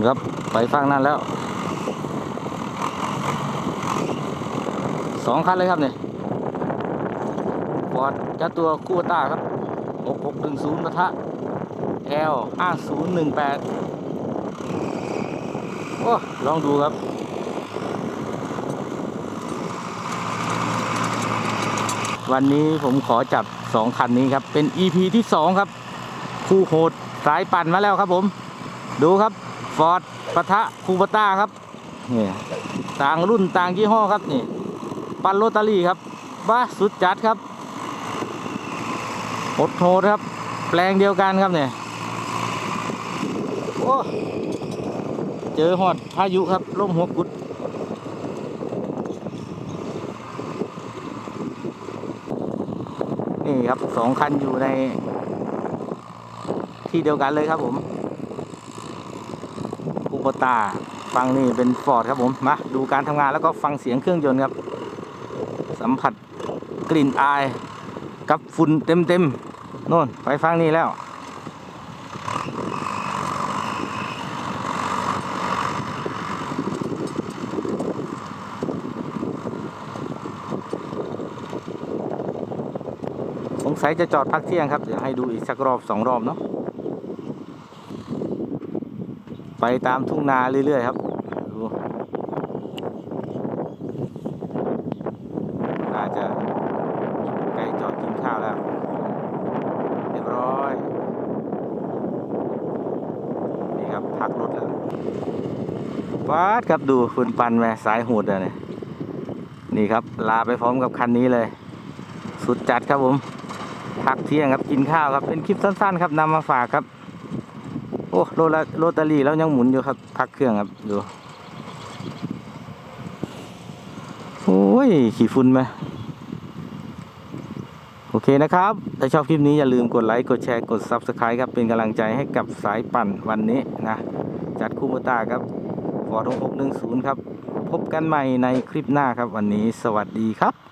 นครับ ไปฟังนั่นแล้วสองคันเลยครับเนี่ยฟอร์ดจัตัวคู่ต้าครับ6610ปะทะ L 5018โอ้ลองดูครับวันนี้ผมขอจับสองคันนี้ครับ เป็น EP ที่สองครับ คู่โหดสายปั่นมาแล้วครับผม ดูครับ ฟอร์ดปะทะคูปต้าครับนี่ต่างรุ่นต่างยี่ห้อครับนี่ ปันโรตารี่ครับบ้าสุดจัดครับโหดโหดครับ แปลงเดียวกันครับเนี่ยโอ้เจอหอดพายุครับล่มหัวกุดนี่ครับสองคันอยู่ในที่เดียวกันเลยครับผม โบตาฟังนี่เป็นฟอร์ดครับผมมาดูการทำงานแล้วก็ฟังเสียงเครื่องยนต์ครับ สัมผัสกลิ่นอายกับฝุ่นเต็มเต็มๆโน่นไปฟังนี่แล้วสงสัยจะจอดพักเที่ยงครับ เดี๋ยวให้ดูอีกสักรอบสองรอบเนาะ ไปตามทุ่งนาเรื่อยๆครับดูน่าจะใกล้จอดกินข้าวแล้ว เรียบร้อย นี่ครับพักรถแล้ววาดครับดูคุณปันแม่สายหูดอะเนี่ยนี่ครับ ลาไปพร้อมกับคันนี้เลย สุดจัดครับผมพักเที่ยงครับกินข้าวครับเป็นคลิปสั้นๆ ครับนำมาฝากครับ โอ้โรละโรตารี่แล้วยังหมุนอยู่ครับ พักเครื่องครับดูโอ้ยขี่ฝุ่นไหมโอเคนะครับ ถ้าชอบคลิปนี้อย่าลืมกดไลค์ กดแชร์ กด Subscribe ครับ เป็นกำลังใจให้กับสายปั่นวันนี้นะ จัดคูโบตาครับฟอร์ด610ครับ พบกันใหม่ในคลิปหน้าครับวันนี้ สวัสดีครับ